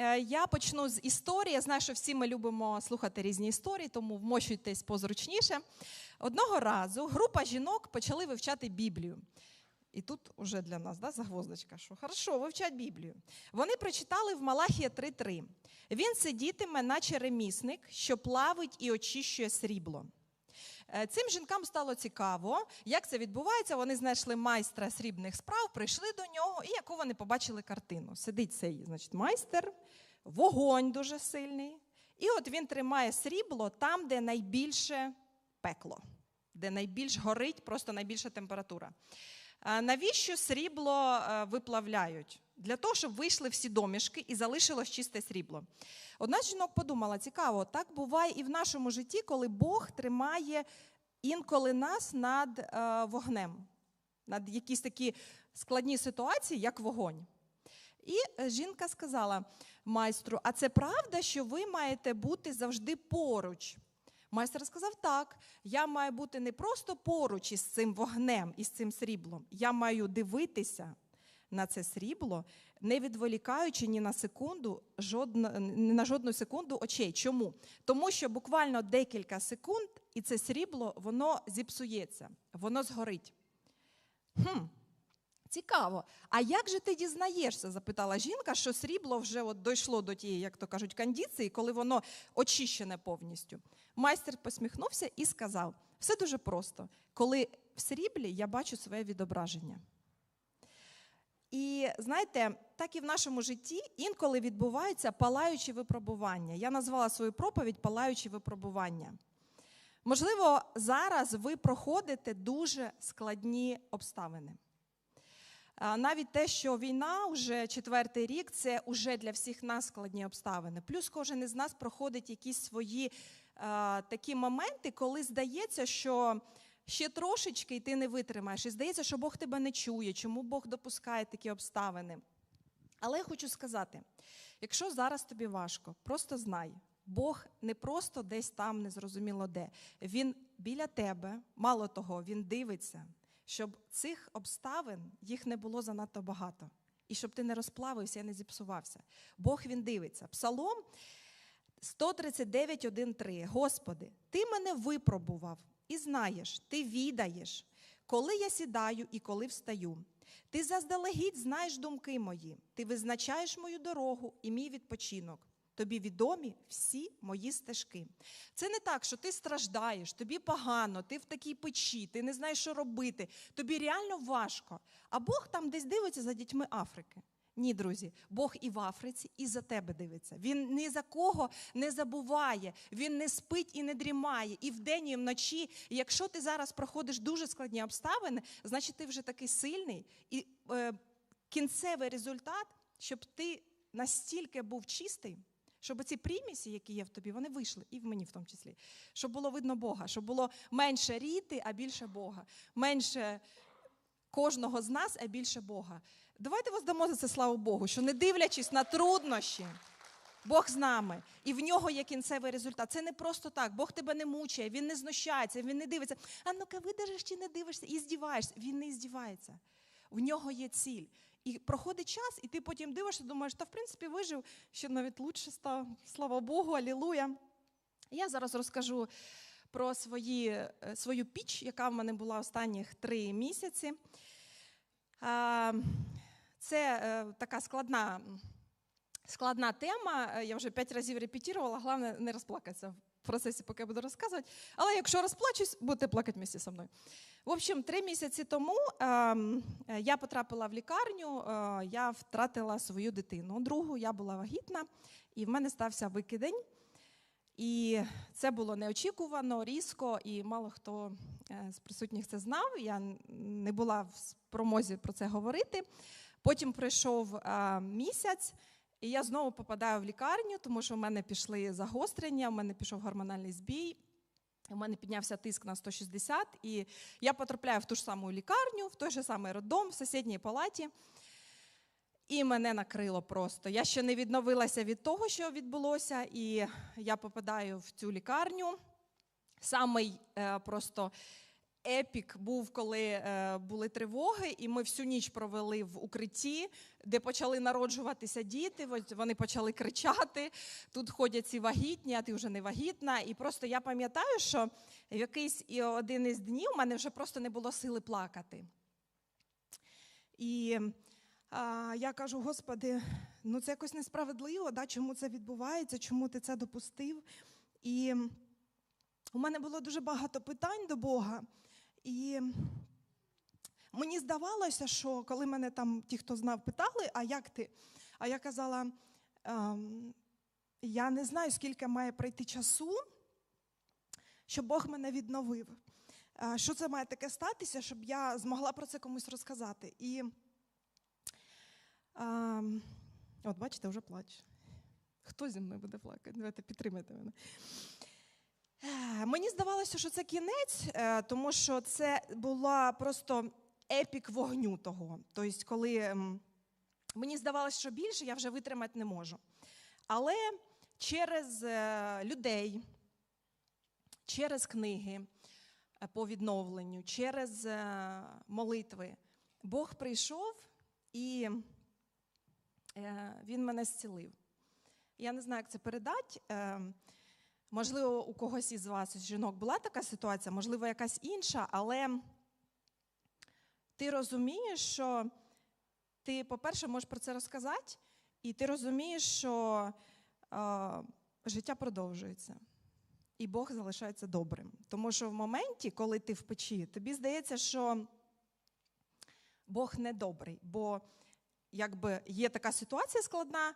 Е, Я почну з історії. Я знаю, що всі ми любимо слухати різні історії, тому вмощуйтесь позручніше. Одного разу група жінок почали вивчати Біблію. І тут уже для нас да, загвоздочка, що хорошо, вивчать Біблію. Вони прочитали в Малахія 3.3. Він сидітиме, наче ремісник, що плавить і очищує срібло. Е, Цим жінкам стало цікаво, як це відбувається. Вони знайшли майстра срібних справ, прийшли до нього, і яку вони побачили картину. Сидить цей значить, майстер, вогонь дуже сильний. І от він тримає срібло там, де найбільше пекло, де найбільш горить, просто найбільша температура. Навіщо срібло е, виплавляють? Для того, щоб вийшли всі домішки і залишилось чисте срібло. Одна з жінок подумала: цікаво, так буває і в нашому житті, коли Бог тримає інколи нас над е, вогнем, над якісь такі складні ситуації, як вогонь. І е, жінка сказала майстру: а це правда, що ви маєте бути завжди поруч? Майстер сказав: так, я маю бути не просто поруч із цим вогнем, із цим сріблом. Я маю дивитися на це срібло, не відволікаючи ні на секунду, жодна, ні на жодну секунду очей. Чому? Тому що буквально декілька секунд, і це срібло воно зіпсується, воно згорить. Хм, Цікаво. А як же ти дізнаєшся? запитала жінка, що срібло вже от дійшло до тієї, як то кажуть, кондиції, коли воно очищене повністю. Майстер посміхнувся і сказав: все дуже просто. Коли в сріблі я бачу своє відображення. І знаєте, так і в нашому житті інколи відбуваються палаючі випробування. Я назвала свою проповідь Палаючі випробування. Можливо, зараз ви проходите дуже складні обставини. Навіть те, що війна вже четвертий рік, це вже для всіх нас складні обставини. Плюс кожен із нас проходить якісь свої а, такі моменти, коли здається, що ще трошечки і ти не витримаєш. І здається, що Бог тебе не чує, чому Бог допускає такі обставини. Але я хочу сказати: якщо зараз тобі важко, просто знай, Бог не просто десь там незрозуміло де. Він біля тебе, мало того, він дивиться, щоб цих обставин їх не було занадто багато. І щоб ти не розплавився і не зіпсувався. Бог він дивиться. Псалом 139.1.3. Господи, ти мене випробував і знаєш, ти відаєш, коли я сідаю і коли встаю. Ти заздалегідь знаєш думки мої, ти визначаєш мою дорогу і мій відпочинок. Тобі відомі всі мої стежки. Це не так, що ти страждаєш, тобі погано, ти в такій печі, ти не знаєш, що робити, тобі реально важко. А Бог там десь дивиться за дітьми Африки. Ні, друзі, Бог і в Африці, і за тебе дивиться. Він ні за кого не забуває, він не спить і не дрімає, і вдень, і вночі. І якщо ти зараз проходиш дуже складні обставини, значить ти вже такий сильний. І е, кінцевий результат, щоб ти настільки був чистий, щоб ці примісі, які є в тобі, вони вийшли, і в мені в тому числі. Щоб було видно Бога, щоб було менше ріти, а більше Бога. Менше кожного з нас, а більше Бога. Давайте воздамо за це славу Богу, що не дивлячись на труднощі, Бог з нами, і в нього є кінцевий результат. Це не просто так. Бог тебе не мучає, він не знущається, він не дивиться. А ну-ка, видержиш чи не дивишся, і здіваєшся. Він не здівається. В нього є ціль. І проходить час, і ти потім дивишся, думаєш, та в принципі вижив, ще навіть лучше став. Слава Богу, алілуя. Я зараз розкажу про свої, е, свою піч, яка в мене була останніх три місяці. Це е, така складна, складна тема. Е, Я вже п'ять разів репетувала, головне не розплакатися в процесі, поки я буду розказувати. Але якщо розплачусь, будете плакати місці зі мною. В общем, три місяці тому е, я потрапила в лікарню, е, я втратила свою дитину. Другу я була вагітна, і в мене стався викидень. І це було неочікувано, різко, і мало хто е, з присутніх це знав. Я не була в спромозі про це говорити. Потім пройшов місяць, і я знову попадаю в лікарню, тому що в мене пішли загострення, в мене пішов гормональний збій. У мене піднявся тиск на 160, і я потрапляю в ту ж саму лікарню, в той же самий роддом, в сусідній палаті. І мене накрило просто. Я ще не відновилася від того, що відбулося, і я попадаю в цю лікарню. Самий е, просто епік був, коли е, були тривоги, і ми всю ніч провели в укритті, де почали народжуватися діти. Вони почали кричати. Тут ходять ці вагітні, а ти вже не вагітна. І просто я пам'ятаю, що в якийсь і один із днів у мене вже просто не було сили плакати. І а, я кажу, Господи, ну це якось несправедливо, да? чому це відбувається, чому ти це допустив? І у мене було дуже багато питань до Бога. І мені здавалося, що коли мене там ті, хто знав, питали, а як ти? А я казала, ем, я не знаю, скільки має пройти часу, щоб Бог мене відновив. Е, Що це має таке статися, щоб я змогла про це комусь розказати? І ем, от бачите, вже плачу. Хто зі мною буде плакати? Давайте підтримайте мене. Мені здавалося, що це кінець, е, тому що це була просто епік вогню того. Тобто, коли ем, мені здавалося, що більше я вже витримати не можу. Але через е, людей, через книги е, по відновленню, через молитви Бог прийшов і Він мене зцілив. Я не знаю, як це передати. Можливо, у когось із вас, із жінок, була така ситуація, можливо, якась інша, але ти розумієш, що ти, по-перше, можеш про це розказати, і ти розумієш, що е, життя продовжується, і Бог залишається добрим. Тому що в моменті, коли ти в печі, тобі здається, що Бог не добрий, бо якби є така ситуація складна.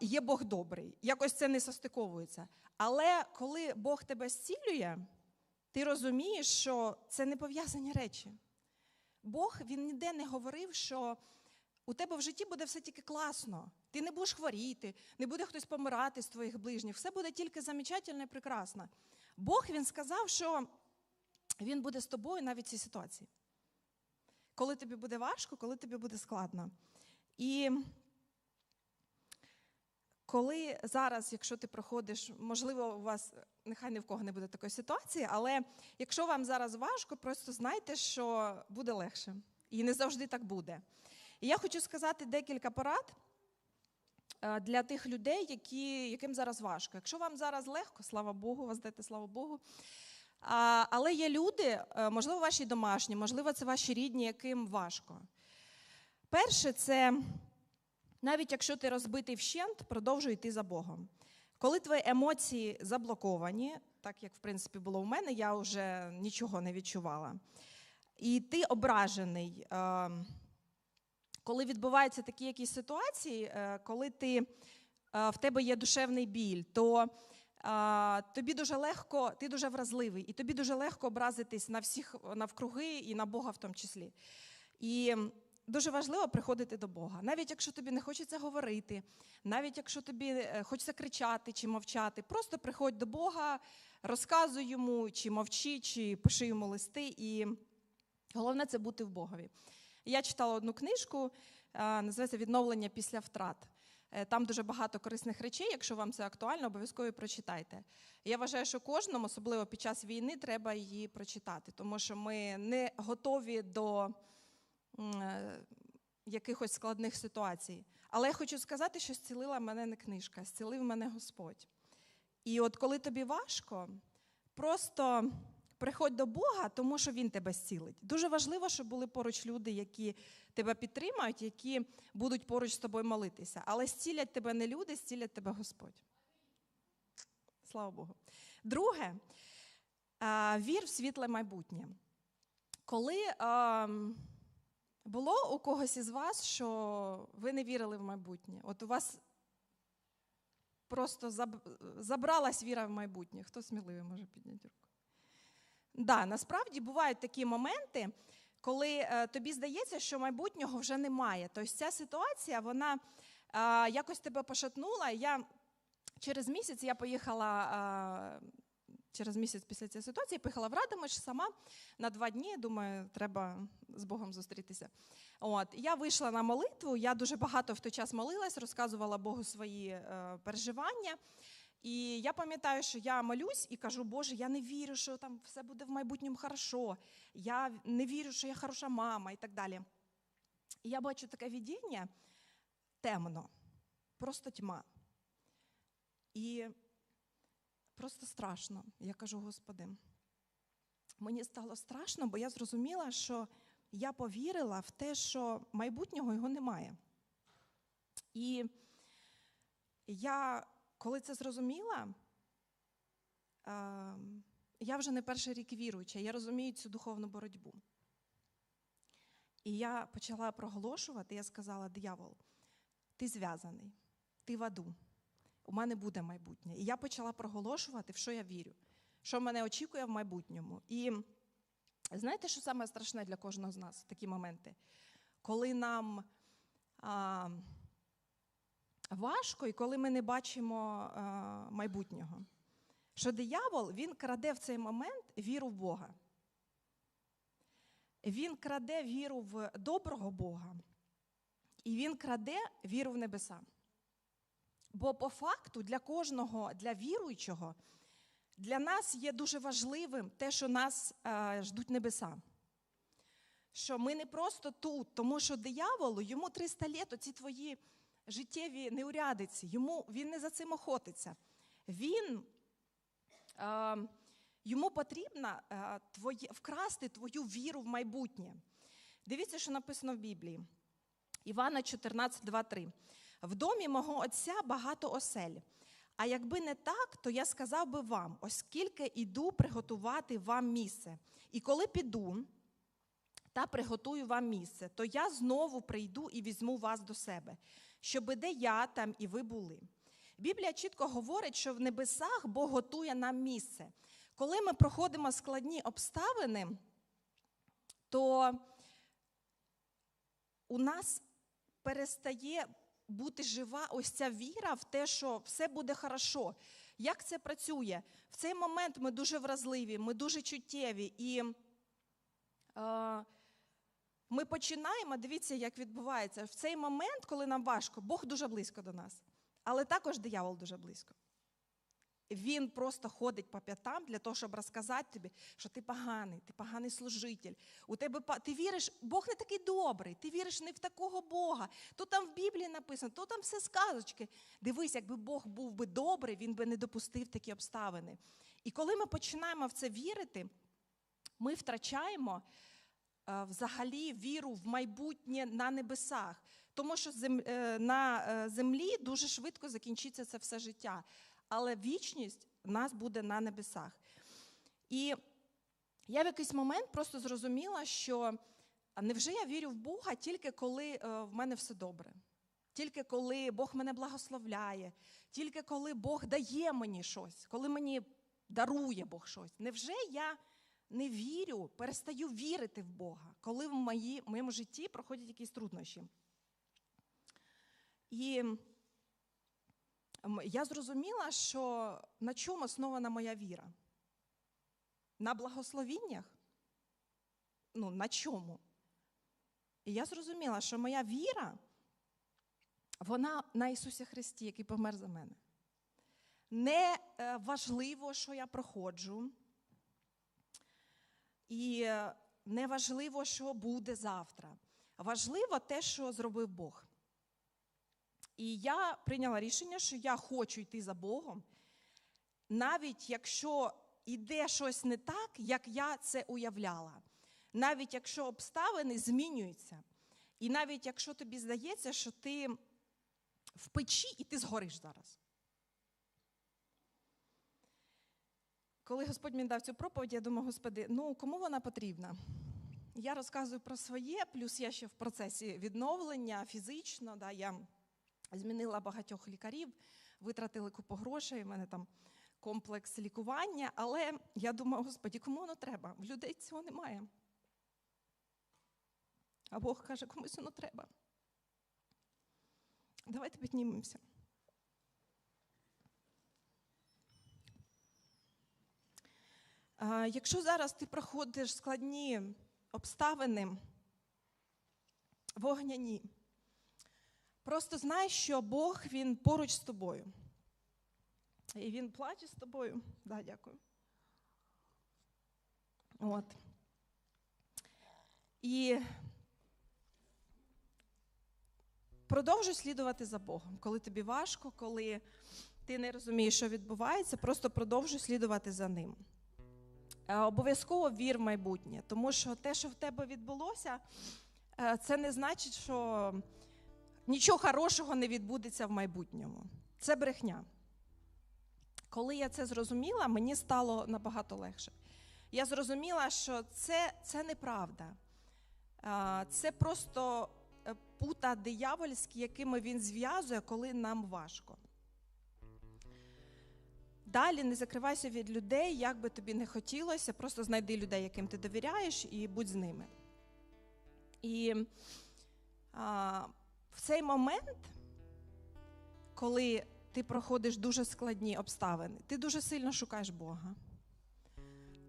Є Бог добрий, якось це не состиковується. Але коли Бог тебе зцілює, ти розумієш, що це не пов'язані речі. Бог він ніде не говорив, що у тебе в житті буде все тільки класно. Ти не будеш хворіти, не буде хтось помирати з твоїх ближніх, все буде тільки замечательно і прекрасно. Бог він сказав, що він буде з тобою навіть в цій ситуації. Коли тобі буде важко, коли тобі буде складно. І коли зараз, якщо ти проходиш, можливо, у вас нехай ні в кого не буде такої ситуації, але якщо вам зараз важко, просто знайте, що буде легше. І не завжди так буде. І я хочу сказати декілька порад е, для тих людей, які, яким зараз важко. Якщо вам зараз легко, слава Богу, вас дайте слава Богу. Але є люди, е, можливо, ваші домашні, можливо, це ваші рідні, яким важко. Перше, це навіть якщо ти розбитий вщент, продовжуй йти за Богом. Коли твої емоції заблоковані, так як в принципі було в мене, я вже нічого не відчувала. І ти ображений, е, коли відбуваються такі якісь ситуації, е, коли ти, е, в тебе є душевний біль, то тобі дуже легко, ти дуже вразливий, і тобі дуже легко образитись на всіх навкруги і на Бога в тому числі. І дуже важливо приходити до Бога. Навіть якщо тобі не хочеться говорити, навіть якщо тобі е, хочеться кричати чи мовчати, просто приходь до Бога, розказуй йому, чи мовчи, чи пиши йому листи. І головне це бути в Богові. Я читала одну книжку, називається Відновлення після втрат. Е, Там дуже багато корисних речей. Якщо вам це актуально, обов'язково прочитайте. Я вважаю, що кожному, особливо під час війни, треба її прочитати, тому що ми не готові до е, якихось складних ситуацій. Але я хочу сказати, що зцілила мене не книжка, зцілив мене Господь. І от коли тобі важко, просто приходь до Бога, тому що Він тебе зцілить. Дуже важливо, щоб були поруч люди, які тебе підтримають, які будуть поруч з тобою молитися. Але зцілять тебе не люди, зцілять тебе Господь. Слава Богу. Друге, вір в світле майбутнє. Коли було у когось із вас, що ви не вірили в майбутнє, от у вас просто забралась віра в майбутнє. Хто сміливий може підняти руку? Да, насправді бувають такі моменти, коли е, тобі здається, що майбутнього вже немає. Тобто ця ситуація, вона е, якось тебе пошатнула. Я через місяць я поїхала. Через місяць після цієї ситуації поїхала в Радомиш сама на два дні. Думаю, треба з Богом зустрітися. От я вийшла на молитву. Я дуже багато в той час молилась, розказувала Богу свої е, переживання. І я пам'ятаю, що я молюсь і кажу, Боже, я не вірю, що там все буде в майбутньому хорошо. Я не вірю, що я хороша мама і так далі. І я бачу таке видіння темно, просто тьма. І просто страшно. Я кажу, Господи, мені стало страшно, бо я зрозуміла, що я повірила в те, що майбутнього його немає. І я, коли це зрозуміла, я вже не перший рік віруюча, я розумію цю духовну боротьбу. І я почала проголошувати, я сказала: диявол, ти зв'язаний, ти в аду, у мене буде майбутнє. І я почала проголошувати, в що я вірю, що мене очікує в майбутньому. І знаєте, що саме страшне для кожного з нас в такі моменти? Коли нам а, важко і коли ми не бачимо а, майбутнього. Що диявол він краде в цей момент віру в Бога. Він краде віру в доброго Бога, і він краде віру в небеса. Бо по факту для кожного, для віруючого, для нас є дуже важливим те, що нас е, ждуть небеса. Що ми не просто тут, тому що дияволу йому 300 літ, оці твої життєві неурядиці, йому він не за цим охотиться. Він, е, Йому потрібно е, твоє, вкрасти твою віру в майбутнє. Дивіться, що написано в Біблії. Івана 14, 2, 3. В домі мого Отця багато осель. А якби не так, то я сказав би вам, оскільки іду приготувати вам місце. І коли піду та приготую вам місце, то я знову прийду і візьму вас до себе, щоби де я, там і ви були. Біблія чітко говорить, що в небесах Бог готує нам місце. Коли ми проходимо складні обставини, то у нас перестає бути жива ось ця віра в те, що все буде хорошо. Як це працює? В цей момент ми дуже вразливі, ми дуже чуттєві. І е, ми починаємо, дивіться, як відбувається. В цей момент, коли нам важко, Бог дуже близько до нас, але також диявол дуже близько. Він просто ходить по п'ятам для того, щоб розказати тобі, що ти поганий, ти поганий служитель. У тебе ти віриш, Бог не такий добрий, ти віриш не в такого Бога. То там в Біблії написано, то там все сказочки. Дивись, якби Бог був би добрий, він би не допустив такі обставини. І коли ми починаємо в це вірити, ми втрачаємо е, взагалі віру в майбутнє на небесах. Тому що е, на е, землі дуже швидко закінчиться це все життя але вічність нас буде на небесах. І я в якийсь момент просто зрозуміла, що невже я вірю в Бога тільки коли е, в мене все добре, тільки коли Бог мене благословляє, тільки коли Бог дає мені щось, коли мені дарує Бог щось. Невже я не вірю, перестаю вірити в Бога, коли в мої, в моєму житті проходять якісь труднощі? І я зрозуміла, що на чому основана моя віра? На благословіннях? Ну, на чому? І я зрозуміла, що моя віра, вона на Ісусі Христі, який помер за мене. Не е, важливо, що я проходжу. І е, не важливо, що буде завтра. Важливо те, що зробив Бог. І я прийняла рішення, що я хочу йти за Богом, навіть якщо йде щось не так, як я це уявляла. Навіть якщо обставини змінюються. І навіть якщо тобі здається, що ти в печі і ти згориш зараз. Коли Господь мені дав цю проповідь, я думаю, Господи, ну кому вона потрібна? Я розказую про своє, плюс я ще в процесі відновлення фізично. Да, я Змінила багатьох лікарів, витратили купу грошей, у мене там комплекс лікування. Але я думаю, господі, кому воно треба? В людей цього немає. А Бог каже, комусь воно треба. Давайте піднімемося. Якщо зараз ти проходиш складні обставини, вогняні, Просто знай, що Бог Він поруч з тобою. І він плаче з тобою. Да, дякую. От. І продовжуй слідувати за Богом. Коли тобі важко, коли ти не розумієш, що відбувається, просто продовжуй слідувати за ним. Е, Обов'язково вір в майбутнє, тому що те, що в тебе відбулося, е, це не значить, що нічого хорошого не відбудеться в майбутньому. Це брехня. Коли я це зрозуміла, мені стало набагато легше. Я зрозуміла, що це, це неправда. Це просто е, пута диявольські, якими він зв'язує, коли нам важко. Далі не закривайся від людей, як би тобі не хотілося, просто знайди людей, яким ти довіряєш, і будь з ними. І а, в цей момент, коли ти проходиш дуже складні обставини, ти дуже сильно шукаєш Бога.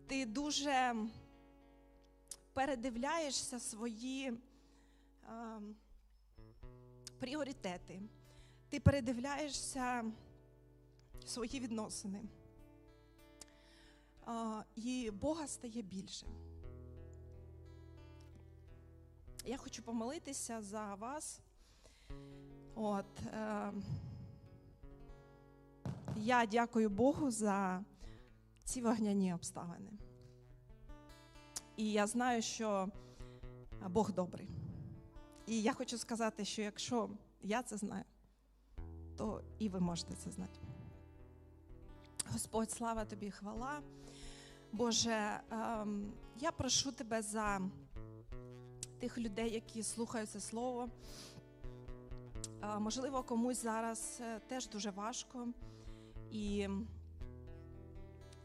Ти дуже передивляєшся свої а, пріоритети, ти передивляєшся свої відносини. А, і Бога стає більше. Я хочу помолитися за вас. От, е, я дякую Богу за ці вогняні обставини. І я знаю, що Бог добрий. І я хочу сказати, що якщо я це знаю, то і ви можете це знати. Господь, слава тобі, хвала. Боже, ем, я прошу тебе за тих людей, які слухають це слово. Можливо, комусь зараз е, теж дуже важко. І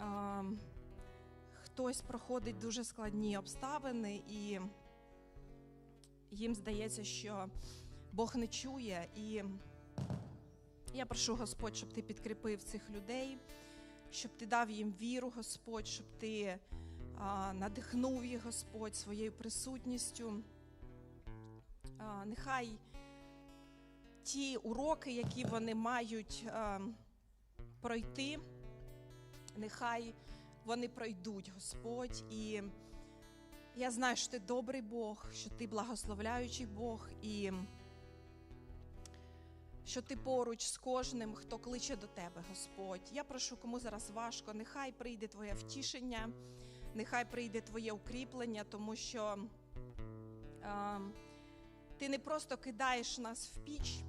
е, хтось проходить дуже складні обставини, і їм здається, що Бог не чує. І я прошу Господь, щоб ти підкріпив цих людей, щоб ти дав їм віру, Господь, щоб ти а, надихнув їх, Господь, своєю присутністю. А, нехай ті уроки, які вони мають а, пройти, нехай вони пройдуть, Господь. І я знаю, що ти добрий Бог, що ти благословляючий Бог, і що ти поруч з кожним, хто кличе до тебе, Господь. Я прошу, кому зараз важко, нехай прийде Твоє втішення, нехай прийде Твоє укріплення, тому що а, ти не просто кидаєш нас в піч.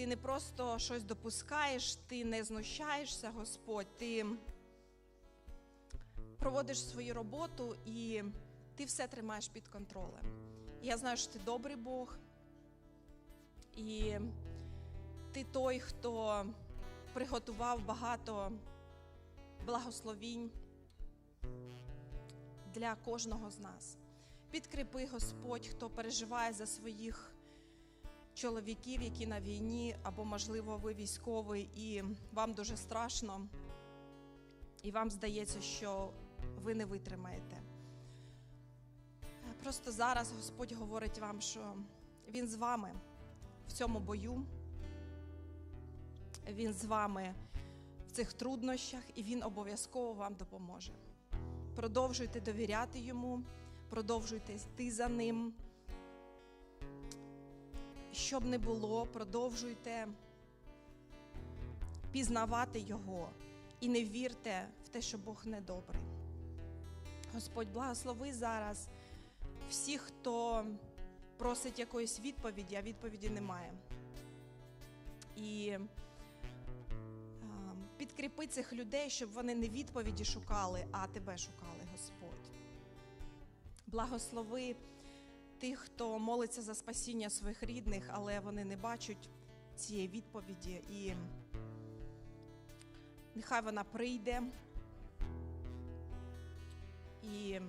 Ти не просто щось допускаєш, ти не знущаєшся, Господь, ти проводиш свою роботу і ти все тримаєш під контролем. Я знаю, що ти добрий Бог, і ти той, хто приготував багато благословінь для кожного з нас. Підкріпи Господь, хто переживає за своїх чоловіків, які на війні, або, можливо, ви військовий, і вам дуже страшно, і вам здається, що ви не витримаєте. Просто зараз Господь говорить вам, що Він з вами в цьому бою, Він з вами в цих труднощах, і Він обов'язково вам допоможе. Продовжуйте довіряти йому, продовжуйте йти за ним щоб не було, продовжуйте пізнавати Його і не вірте в те, що Бог недобрий. Господь, благослови зараз всіх, хто просить якоїсь відповіді, а відповіді немає. І підкріпи цих людей, щоб вони не відповіді шукали, а тебе шукали, Господь. Благослови тих, хто молиться за спасіння своїх рідних, але вони не бачать цієї відповіді. І нехай вона прийде. І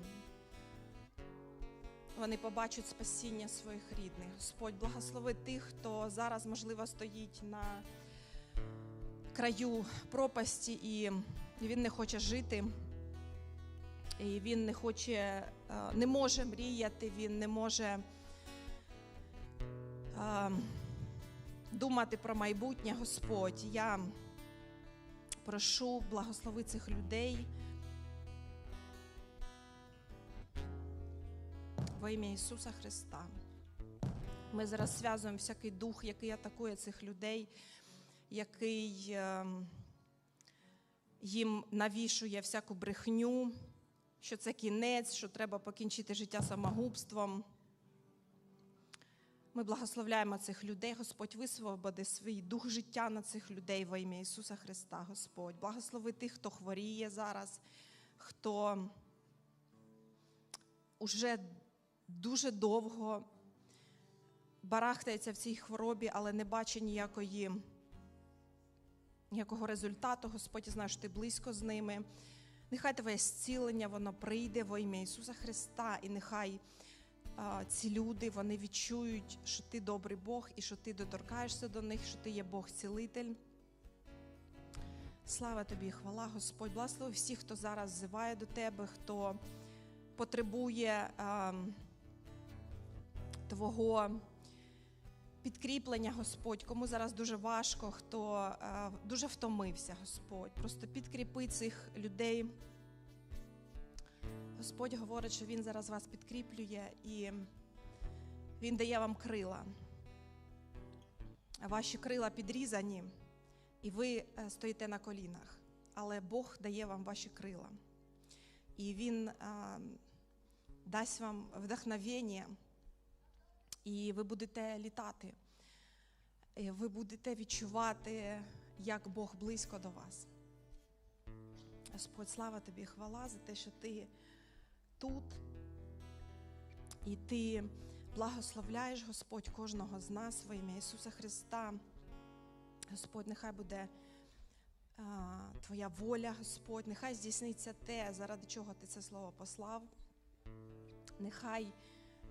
вони побачать спасіння своїх рідних. Господь благослови тих, хто зараз, можливо, стоїть на краю пропасті, і він не хоче жити. І він не хоче, е, не може мріяти, він не може думати про майбутнє Господь. Я Прошу, благослови цих людей. Во ім'я Ісуса Христа. Ми зараз зв'язуємо всякий дух, який атакує цих людей, який ем, їм навішує всяку брехню, що це кінець, що треба покінчити життя самогубством. Ми благословляємо цих людей, Господь, висвободи свій дух життя на цих людей во ім'я Ісуса Христа, Господь. Благослови тих, хто хворіє зараз, хто уже дуже довго барахтається в цій хворобі, але не бачить ніякої, ніякого результату. Господь, що ти близько з ними. Нехай твоє зцілення, воно прийде во ім'я Ісуса Христа, і нехай а, ці люди вони відчують, що ти добрий Бог і що ти доторкаєшся до них, що ти є Бог-цілитель. Слава тобі, хвала, Господь. Благослови всіх, хто зараз взиває до тебе, хто потребує а, Твого підкріплення, Господь, кому зараз дуже важко, хто а, дуже втомився, Господь. Просто підкріпи цих людей. Господь говорить, що Він зараз вас підкріплює і Він дає вам крила. Ваші крила підрізані, і ви е, стоїте на колінах. Але Бог дає вам ваші крила. І Він а, дасть вам вдохновення, і ви будете літати. І ви будете відчувати, як Бог близько до вас. Господь, слава тобі, хвала за те, що ти тут. І ти благословляєш, Господь, кожного з нас во ім'я Ісуса Христа. Господь, нехай буде а, Твоя воля, Господь, нехай здійсниться те, заради чого ти це слово послав. Нехай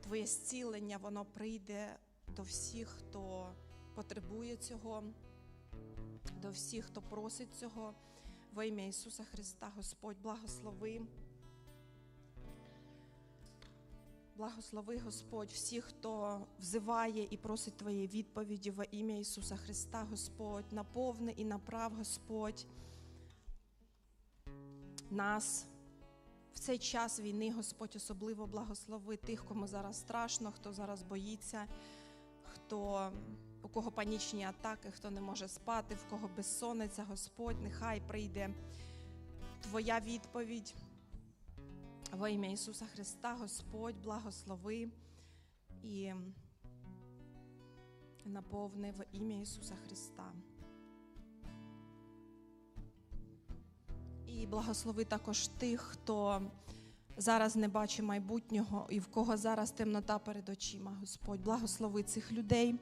Твоє зцілення, воно прийде до всіх, хто потребує цього, до всіх, хто просить цього. Во ім'я Ісуса Христа, Господь, благослови. Благослови Господь всіх, хто взиває і просить Твоєї відповіді во ім'я Ісуса Христа, Господь, наповни і направ, Господь, нас в цей час війни, Господь, особливо благослови тих, кому зараз страшно, хто зараз боїться, хто у кого панічні атаки, хто не може спати, в кого безсонниця, Господь, нехай прийде Твоя відповідь. Во ім'я Ісуса Христа, Господь, благослови і наповни в ім'я Ісуса Христа. І благослови також тих, хто зараз не бачить майбутнього і в кого зараз темнота перед очима. Господь, благослови цих людей.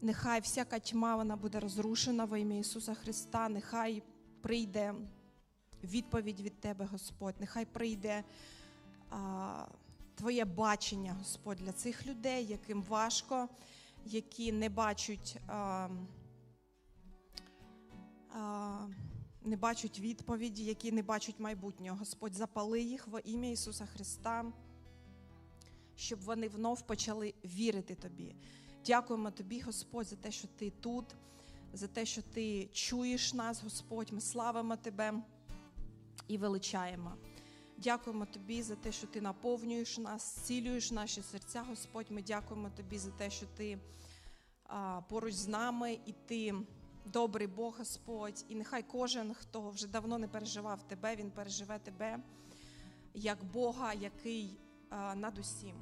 Нехай всяка тьма вона буде розрушена во ім'я Ісуса Христа. Нехай прийде відповідь від Тебе, Господь. Нехай прийде а, Твоє бачення, Господь, для цих людей, яким важко, які не бачать, а, а, не бачать відповіді, які не бачать майбутнього. Господь, запали їх во ім'я Ісуса Христа, щоб вони внов почали вірити Тобі. Дякуємо Тобі, Господь, за те, що Ти тут, за те, що Ти чуєш нас, Господь. Ми славимо Тебе і величаємо. Дякуємо Тобі за те, що Ти наповнюєш нас, зцілюєш наші серця, Господь. Ми дякуємо Тобі за те, що Ти а, поруч з нами і Ти добрий Бог, Господь. І нехай кожен, хто вже давно не переживав Тебе, він переживе Тебе як Бога, який над усім.